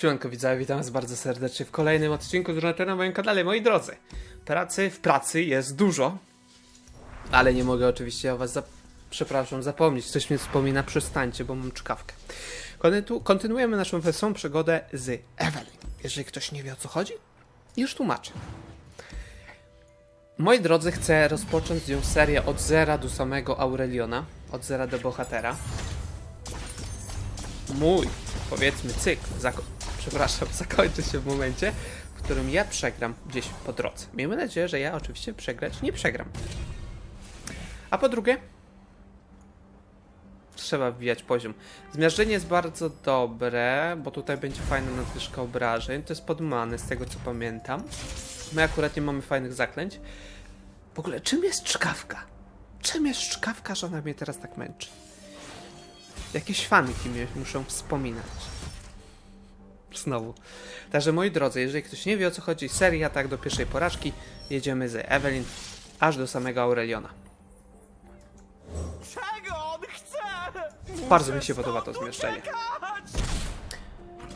Siemanko widzowie, witam was bardzo serdecznie w kolejnym odcinku z na moim kanale. Moi drodzy, pracy w pracy jest dużo, ale nie mogę oczywiście o was, przepraszam, zapomnieć. Coś mnie wspomina, przestańcie, bo mam czkawkę. Kontynu- kontynuujemy naszą wesołą przygodę z Evelyn. Jeżeli ktoś nie wie o co chodzi, już tłumaczę. Moi drodzy, chcę rozpocząć nią serię od zera do samego Aureliona, od zera do bohatera mój, powiedzmy, cykl, zako- przepraszam, zakończy się w momencie, w którym ja przegram gdzieś po drodze. Miejmy nadzieję, że ja oczywiście przegrać nie przegram. A po drugie, trzeba wbijać poziom. Zmiażdżenie jest bardzo dobre, bo tutaj będzie fajna nadwyżka obrażeń. To jest podmany, z tego co pamiętam. My akurat nie mamy fajnych zaklęć. W ogóle, czym jest czkawka? Czym jest czkawka, że ona mnie teraz tak męczy? Jakieś fanki mnie muszą wspominać. Znowu. Także moi drodzy, jeżeli ktoś nie wie o co chodzi, seria tak do pierwszej porażki, jedziemy z Evelyn aż do samego Aureliona. Czego on chce? Bardzo mi się podoba to zmieszczenie.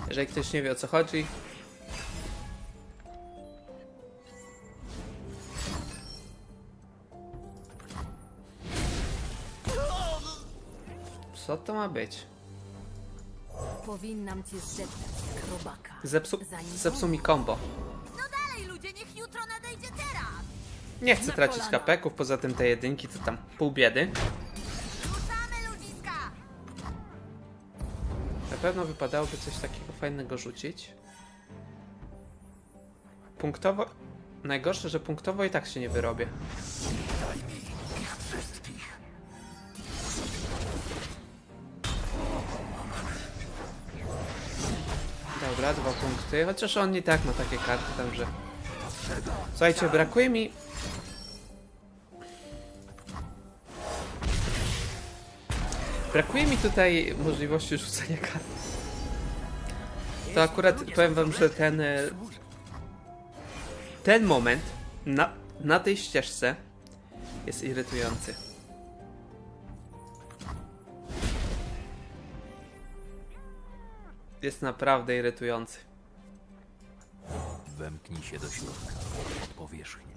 Jeżeli ktoś nie wie o co chodzi, co to ma być? Powinnam cię zdeptać jak robaka. Zepsu, Zanim zepsuł mi combo. No dalej ludzie, niech jutro nadejdzie teraz! Nie chcę tracić kapeków, poza tym te jedynki to tam pół biedy. Ruszamy ludziska! Na pewno wypadałoby coś takiego fajnego rzucić. Punktowo... Najgorsze, że punktowo i tak się nie wyrobię. Dobra, dwa punkty. Chociaż on i tak ma takie karty tam, że... Słuchajcie, brakuje mi... Brakuje mi tutaj możliwości rzucenia kart. To akurat powiem wam, że ten... e, Ten moment na, na tej ścieżce jest irytujący. Jest naprawdę irytujący. Wemknij się do środka. Powierzchnię.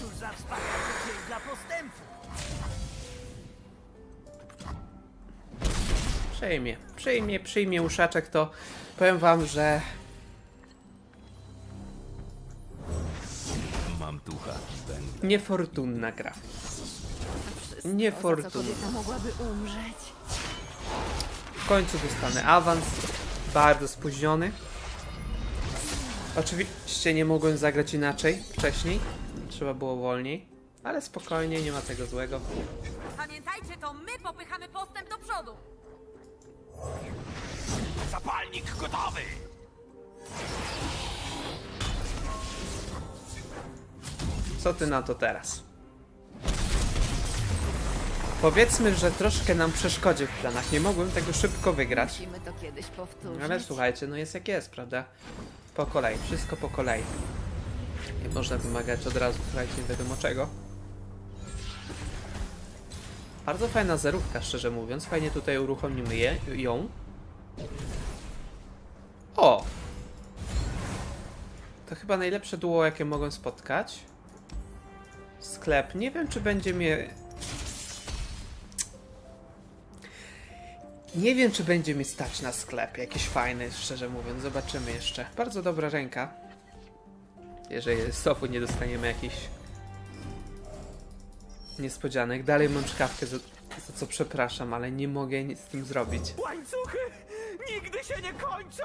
Cóż za wspaniały dzień dla postępu! Przyjmie, przyjmie, przyjmie uszaczek, to powiem wam, że niefortunna gra. Wszystko, za co Niefortunna. mogłaby umrzeć. W końcu dostanę awans, bardzo spóźniony. Oczywiście nie mogłem zagrać inaczej wcześniej, trzeba było wolniej, ale spokojnie, nie ma tego złego. Pamiętajcie, to my popychamy postęp do przodu! Zapalnik gotowy! Co ty na to teraz? Powiedzmy, że troszkę nam przeszkodził w planach, nie mogłem tego szybko wygrać. Musimy to kiedyś powtórzyć. Ale słuchajcie, no jest jak jest, prawda? Po kolei, wszystko po kolei. Nie można wymagać od razu, słuchajcie, nie wiadomo czego. Bardzo fajna zerówka, szczerze mówiąc. Fajnie tutaj uruchomimy je, ją. O! To chyba najlepsze duo, jakie mogłem spotkać. Sklep. Nie wiem, czy będzie mnie Nie wiem, czy będzie mi stać na sklep. Jakiś fajny, szczerze mówiąc. Zobaczymy jeszcze. Bardzo dobra ręka. Jeżeli znowu nie dostaniemy jakichś niespodzianek. Dalej mam czkawkę, za, za co przepraszam, ale nie mogę nic z tym zrobić. Łańcuchy nigdy się nie kończą!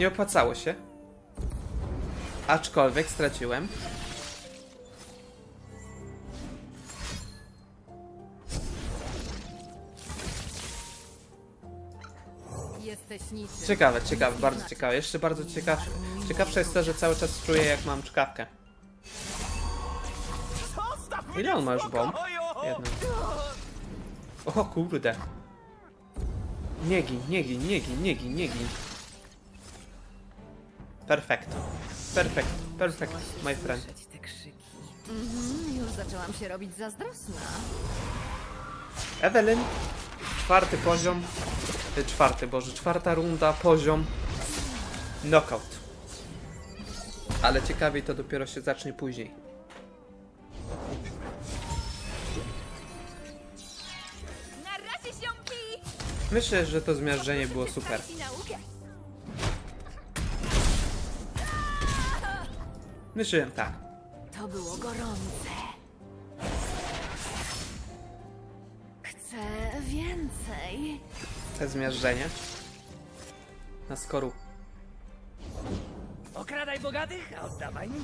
Nie opłacało się. Aczkolwiek straciłem. Ciekawe, ciekawe, bardzo ciekawe. Jeszcze bardzo ciekawe. Ciekawsze jest to, że cały czas czuję, jak mam czkawkę. Ile on ma już bomb? Jedną. O kurde. Nie gin, nie gin, nie gin, nie gin, nie gin. Perfekt. Perfekt, perfekt, my friend. Słyszeć te krzyki. Mhm, już zaczęłam się robić zazdrosna. Evelyn, czwarty poziom, y, czwarty, boże, czwarta runda, poziom, knockout. Ale ciekawiej to dopiero się zacznie później. Na razie, ziomki! Myślę, że to zmiażdżenie było super. Naukę. Myślę, tak. To było gorące. Chcę więcej. Te zmiażdżenie. Na skoru. Okradaj bogatych, a oddawaj mnie.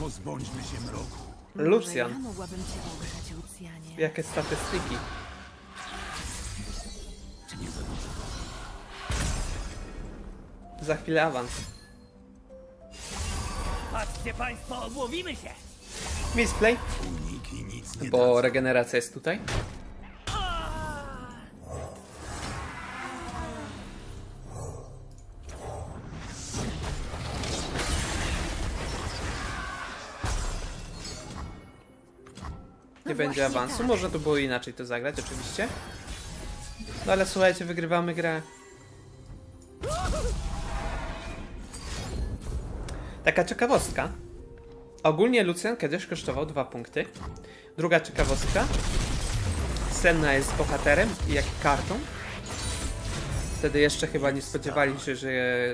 Pozbądźmy się mroku. Może. Ja mogłabym cię ogrzać, Lucjanie. Jakie statystyki? Za chwilę awans. Patrzcie państwo, obłowimy się. Misplay, Uniki nic nie bo regeneracja jest tutaj. Nie będzie awansu. Można to było inaczej to zagrać, oczywiście. No ale słuchajcie, wygrywamy grę. Taka ciekawostka. Ogólnie Lucian kiedyś kosztował dwa punkty. Druga ciekawostka. Senna jest bohaterem jak kartą. Wtedy jeszcze chyba nie spodziewali się, że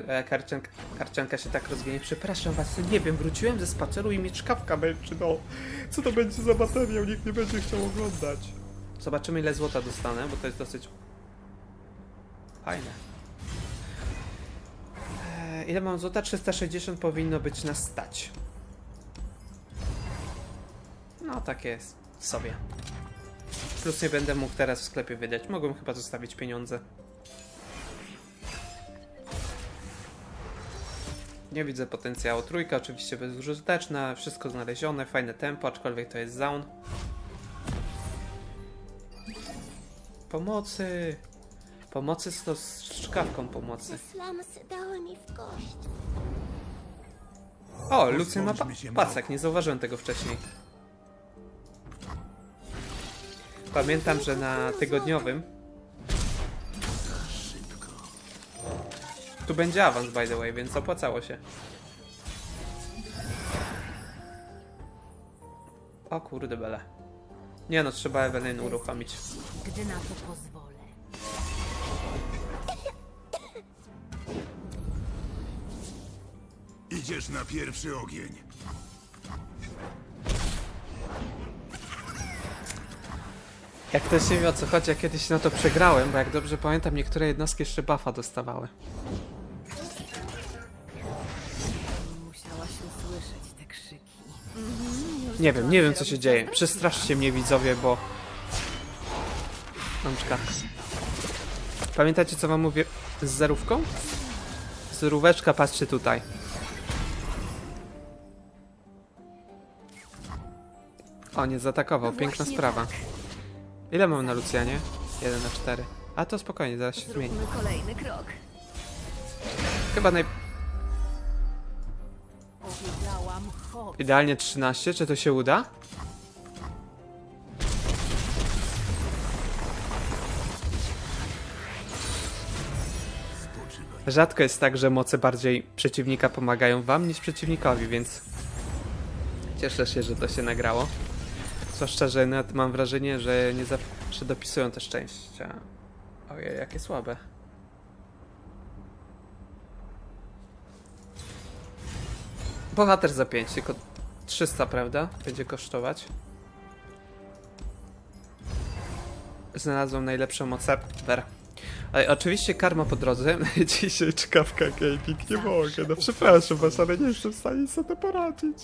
e, karcianka, karcianka się tak rozwinie. Przepraszam was, nie wiem, wróciłem ze spaceru i mnie czkawka męczy, no. Co to będzie za materiał? Nikt nie będzie chciał oglądać. Zobaczymy ile złota dostanę, bo to jest dosyć fajne. Ile mam złota? 360 powinno być na stać. No, tak jest sobie. Plus nie będę mógł teraz w sklepie wydać. Mogłem chyba zostawić pieniądze. Nie widzę potencjału. Trójka oczywiście bezużyteczna, wszystko znalezione, fajne tempo, aczkolwiek to jest zaun. Pomocy! Pomocy z, to z pomocy. Slamsy dały mi w kość. O, Lucy ma pa nie zauważyłem tego wcześniej. Pamiętam, że na tygodniowym. Tu będzie awans, by the way, więc opłacało się. O kurde bele. Nie no, trzeba Evelyn uruchomić. Gdy na to pozwolę. Idziesz na pierwszy ogień. Jak ktoś nie wie o co chodzi, ja kiedyś na to przegrałem, bo jak dobrze pamiętam, niektóre jednostki jeszcze buffa dostawały. Musiałaś usłyszeć te krzyki. Nie wiem, nie wiem co się dzieje. Przestraszcie mnie widzowie, bo... Mam czkawkę. Pamiętacie co wam mówię z zerówką? Zeróweczka, patrzcie tutaj. O, nie zaatakował, No piękna właśnie sprawa. tak. Ile mam na Lucjanie? 1 na 4. A to spokojnie, zaraz się zmieni. Zróbmy kolejny krok. Chyba naj... Powiedziałam. Idealnie 13, czy to się uda? Rzadko jest tak, że moce bardziej przeciwnika pomagają wam niż przeciwnikowi, więc cieszę się, że to się nagrało. Zwłaszcza, że nawet mam wrażenie, że nie zawsze dopisują te szczęścia. Ojej, jakie słabe. Bohater za 5, tylko 300, prawda? Będzie kosztować. Znalazłem najlepszą ever. Ale oczywiście karma po drodze. Dzisiaj czkawka gaming, nie mogę. No przepraszam was, ale nie jestem w stanie sobie poradzić.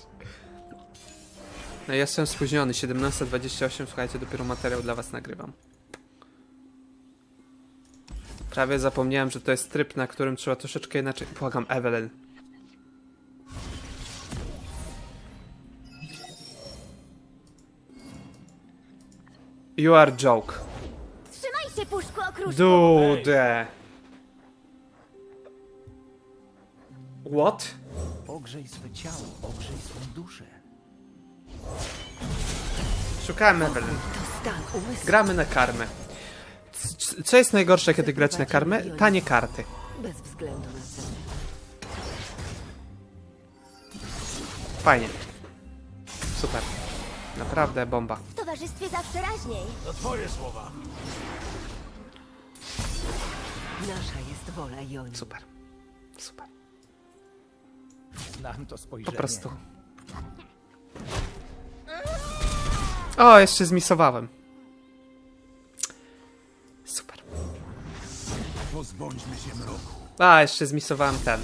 No ja jestem spóźniony, 17.28, słuchajcie, dopiero materiał dla was nagrywam. Prawie zapomniałem, że to jest tryb, na którym trzeba troszeczkę inaczej... Błagam, Evelyn. You are joke. Trzymaj się, puszku wróżką. Dude. What? Ogrzej swe ciało, ogrzej swą duszę. Szukałem Evelyn. Gramy na karmę. C- Co jest najgorsze, kiedy grać na karmę? Tanie karty. Bez względu na cenę. Fajnie. Super. Naprawdę bomba. W towarzystwie zawsze raźniej. To twoje słowa. Nasza jest wola Joni. Super. Super. Znam to Po spojrzenie. prostu. O, jeszcze zmisowałem. Super. Pozbądźmy się mroku. A, jeszcze zmisowałem ten.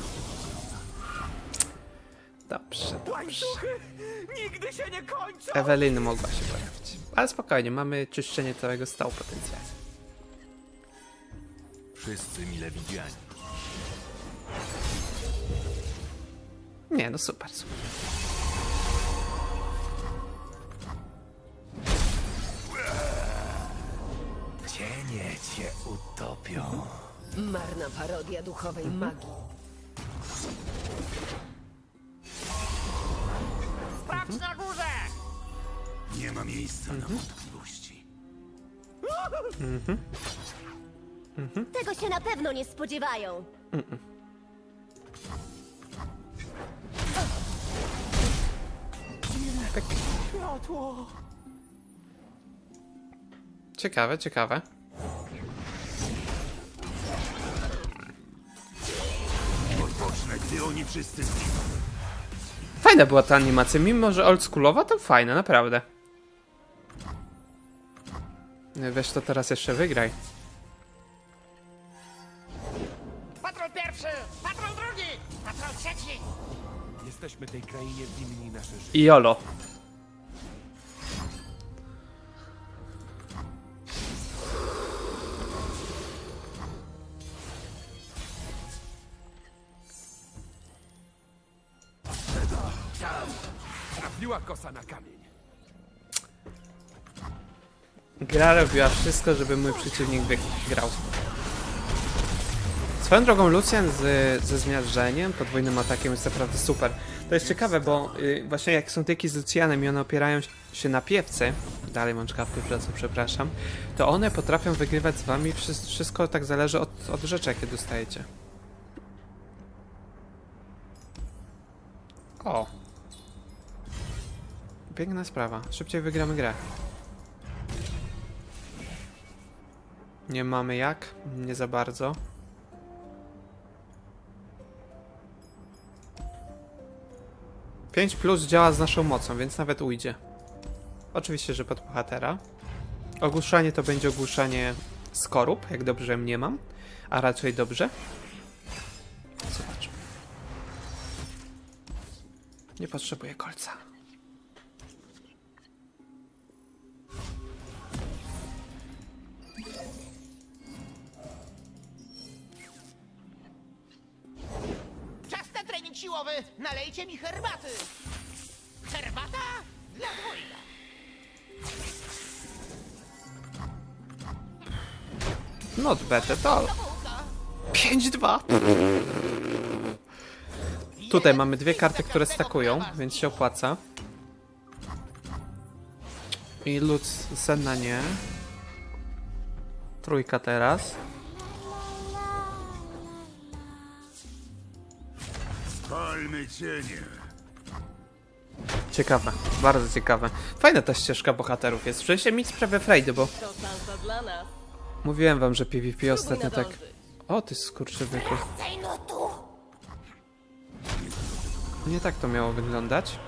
Dobrze, dobrze. Łańcuchy nigdy się nie kończą! Eweliny mogła się pojawić. Ale spokojnie, mamy czyszczenie całego stołu potencjalnie. Wszyscy mile widziani. Nie, no super, super. Cię utopią. Marna parodia duchowej magii. Sprawdź na górze! Nie ma miejsca na wątpliwości. Tego się na pewno nie spodziewają. Światło! Ciekawe, ciekawe. Odpocznę, gdy oni wszyscy zginą. Fajna była ta animacja, mimo że oldschoolowa, to fajna, naprawdę. Weź to teraz jeszcze wygraj. Patrol pierwszy! Patrol drugi! Patrol trzeci! Jesteśmy tej krainie winni nasze życie. I jolo. Kosa na kamień. Gra robiła wszystko, żeby mój przeciwnik wygrał. Swoją drogą Lucian z, ze zmiażdżeniem, podwójnym atakiem jest naprawdę super. To jest ciekawe, bo y, właśnie jak są tyki z Lucianem i one opierają się na piewce, dalej mam czkawkę, za co przepraszam, to one potrafią wygrywać z wami, Wszy- wszystko tak zależy od, od rzeczy, jakie dostajecie. O. Piękna sprawa. Szybciej wygramy grę. Nie mamy jak? Nie za bardzo. Pięć plus działa z naszą mocą, więc nawet ujdzie. Oczywiście, że pod bohatera. Ogłuszanie to będzie ogłuszanie skorup, jak dobrze mnie mam. A raczej dobrze. Zobaczmy. Nie potrzebuję kolca. Herbata dla dwojga! Not bad at all. 5-2. Tutaj mamy dwie karty, które stakują, więc się opłaca. I lud senna nie. Trójka teraz. Spalmy cienie. Ciekawe, bardzo ciekawe. Fajna ta ścieżka bohaterów jest. Przecież mi sprawia frajdy, bo mówiłem wam, że PvP ostatnio tak... O, ty skurczybyku. Nie tak to miało wyglądać.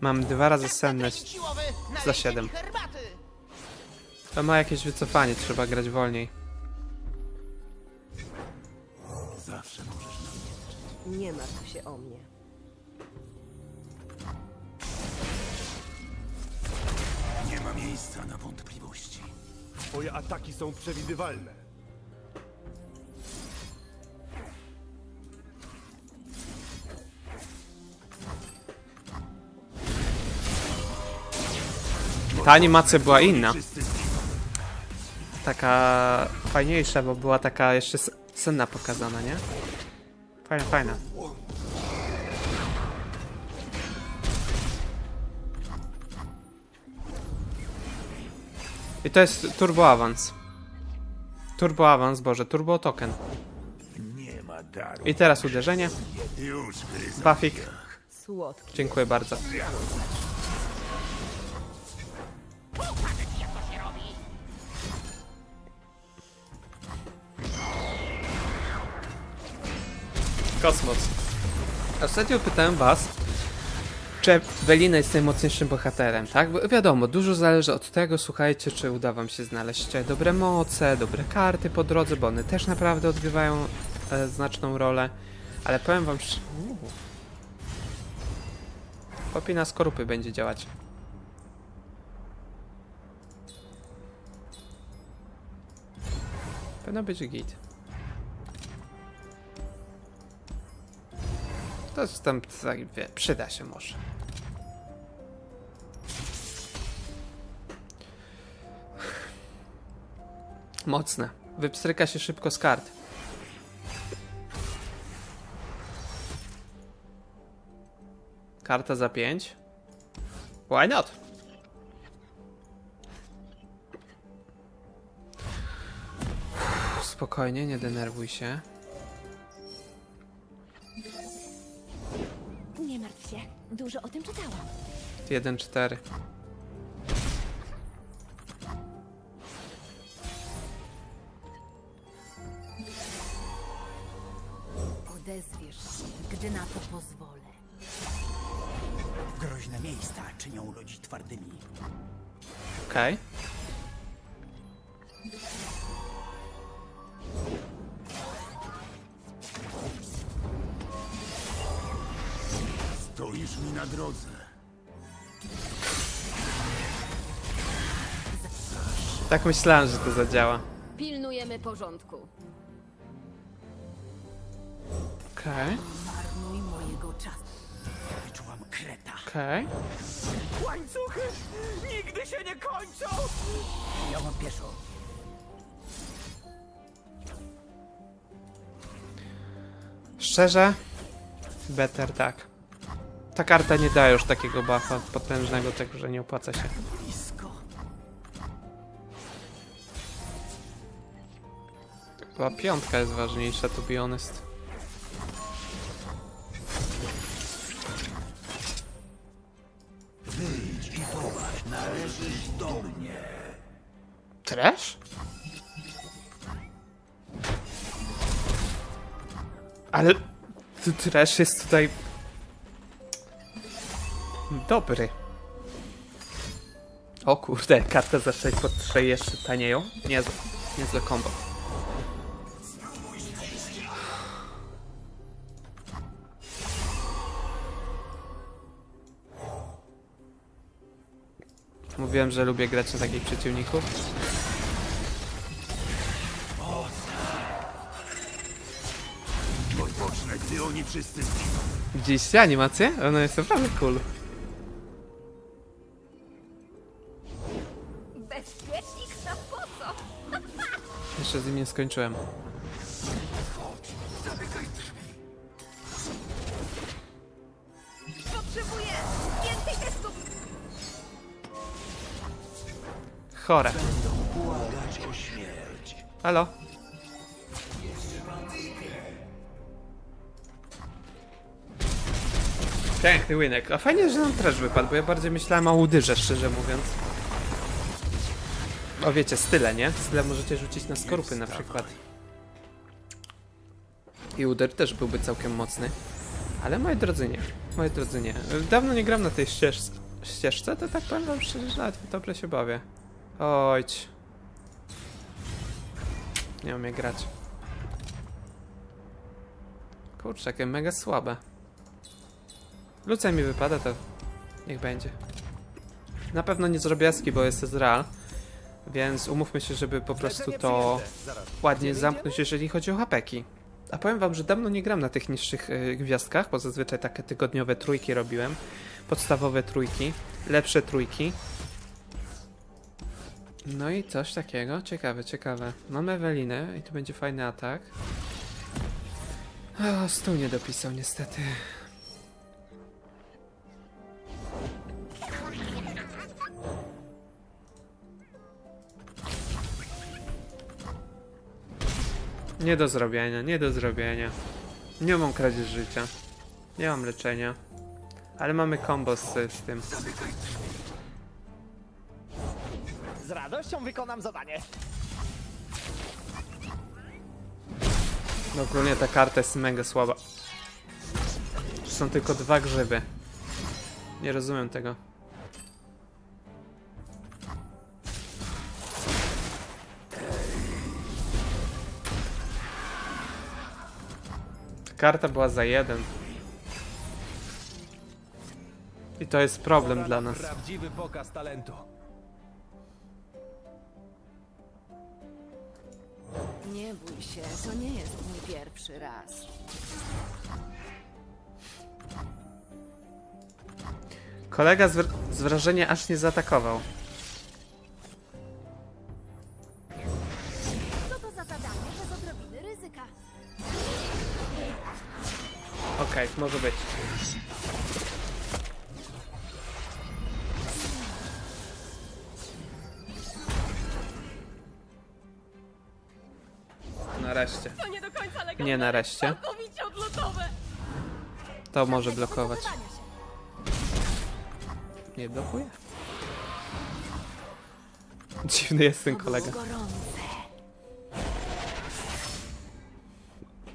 Mam dwa razy siłowy! Za siedem. To ma jakieś wycofanie, trzeba grać wolniej. Nie martw się o mnie. Nie ma miejsca na wątpliwości. Twoje ataki są przewidywalne. Ta animacja była inna. Taka fajniejsza, bo była taka jeszcze senna pokazana, nie? Fajna, fajna. I to jest Turbo Avance. Turbo Avance, Boże, Turbo Token. I teraz uderzenie. Bafik. Dziękuję bardzo. Kosmos. Ostatnio pytałem was, czy Welina jest najmocniejszym bohaterem, tak? Bo wiadomo, dużo zależy od tego, słuchajcie, czy uda wam się znaleźć dobre moce, dobre karty po drodze, bo one też naprawdę odgrywają e, znaczną rolę. Ale powiem wam, szcz- Uuu. Popina skorupy będzie działać. Powinno być git. To jest tam, wie, przyda się może. Mocne. Wypstryka się szybko z kart. Karta za 5. Why not? Uff, Spokojnie, nie denerwuj się. Dużo o tym czytałam. 1-4. Tak myślałem, że to zadziała. Pilnujemy porządku. Okej, Marnuj mojego czasu. Wyczułam kreta. okej. Łańcuchy nigdy się nie kończą! Ja mam pieszo. Szczerze? Better tak. Ta karta nie daje już takiego buffa potężnego, tak że nie opłaca się. Chyba piątka jest ważniejsza, to be honest. Wyjdź i popatrz. Należysz do mnie. Trash? Ale trash jest tutaj dobry. O kurde, karta za 6 pod 3 jeszcze tanieją. Niezłe, niezłe combo. Mówiłem, że lubię grać na takich przeciwników. Odpocznę, gdy oni wszyscy zginą. Widzieliście animację? Ona jest naprawdę cool. Bezpiecznik na po co? Jeszcze z nim nie skończyłem. Chore. Halo? Piękny winek. A fajnie, że nam też wypadł, bo ja bardziej myślałem o udyrze, szczerze mówiąc. O wiecie, style, nie? Style możecie rzucić na skorupy na przykład. I uder też byłby całkiem mocny. Ale moi drodzy nie. Moi drodzy nie. Dawno nie gram na tej ścieżce, ścieżce to tak powiem wam szczerze, że nawet dobrze się bawię. Ojć. Nie umie grać. Kurczę, jakie mega słabe. Lucja mi wypada, to niech będzie. Na pewno nie zrobię jaski, bo jest Ezreal. Więc umówmy się, żeby po prostu to ładnie zamknąć, jeżeli chodzi o hapeki. A powiem wam, że dawno nie gram na tych niższych y, gwiazdkach, bo zazwyczaj takie tygodniowe trójki robiłem. Podstawowe trójki, lepsze trójki. No i coś takiego. Ciekawe, ciekawe. Mamy Ewelinę i tu będzie fajny atak. O, stół nie dopisał niestety. Nie do zrobienia, nie do zrobienia. Nie mam kradzież życia. Nie mam leczenia. Ale mamy combo z, z tym. Z radością wykonam zadanie. No ogólnie ta karta jest mega słaba. Są tylko dwa grzyby. Nie rozumiem tego. Ta karta była za jeden. I to jest problem dla nas. Prawdziwy pokaz talentu. Nie bój się, to nie jest mój pierwszy raz. Kolega z, z wrażenia aż nie zaatakował. Co to za zadanie bez odrobiny ryzyka? Okej, może być. Nie nareszcie. Całkowicie odlotowe. To może blokować. Nie blokuje. Dziwny jest ten kolega. gorące.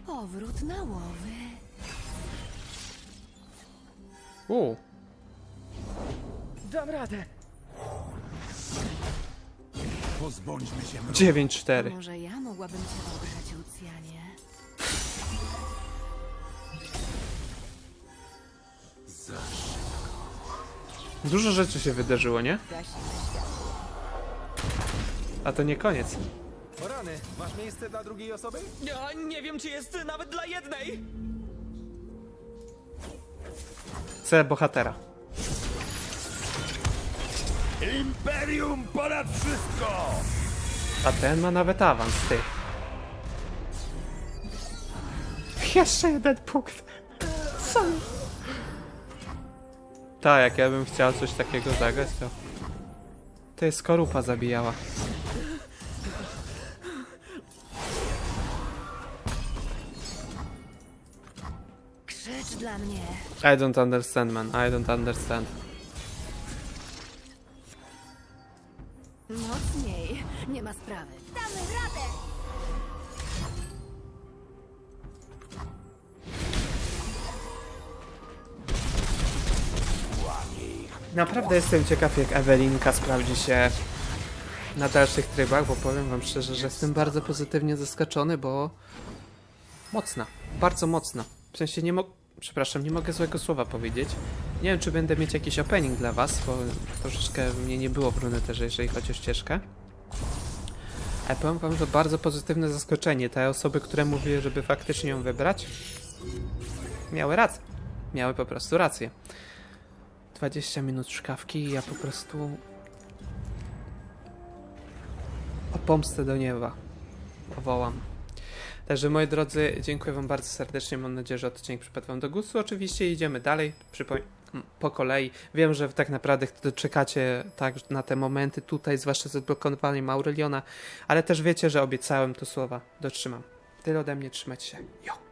Powrót na łowy. U, Dam radę. Pozbądźmy się mroku. 9-4. Może ja mogłabym cię ograć, Lucjanie? Dużo rzeczy się wydarzyło, nie? A to nie koniec. O rany, masz miejsce dla drugiej osoby? Ja nie wiem, czy jest nawet dla jednej. C bohatera. Imperium ponad wszystko! A ten ma nawet awans, ty. Jeszcze jeden punkt. Co? Tak, jak ja bym chciał coś takiego zagrać, to... To jest skorupa zabijała. Krzycz dla mnie. I don't understand, man. I don't understand. Mocniej. Nie ma sprawy. Naprawdę jestem ciekaw, jak Ewelinka sprawdzi się na dalszych trybach, bo powiem wam szczerze, że jestem bardzo pozytywnie zaskoczony, bo mocna, bardzo mocna. W sensie nie mogę, przepraszam, nie mogę złego słowa powiedzieć. Nie wiem, czy będę mieć jakiś opening dla was, bo troszeczkę mnie nie było w Runeterze, jeżeli chodzi o ścieżkę. Ale powiem wam, że bardzo pozytywne zaskoczenie. Te osoby, które mówiły, żeby faktycznie ją wybrać, miały rację. Miały po prostu rację. 20 minut szkawki i ja po prostu o pomstę do nieba wołam. Także moi drodzy, dziękuję wam bardzo serdecznie. Mam nadzieję, że odcinek przypadł wam do gustu. Oczywiście idziemy dalej po kolei. Wiem, że tak naprawdę czekacie tak na te momenty tutaj, zwłaszcza z odblokowaniem Aureliona, ale też wiecie, że obiecałem to słowa. Dotrzymam. Tyle ode mnie, trzymać się. Jo!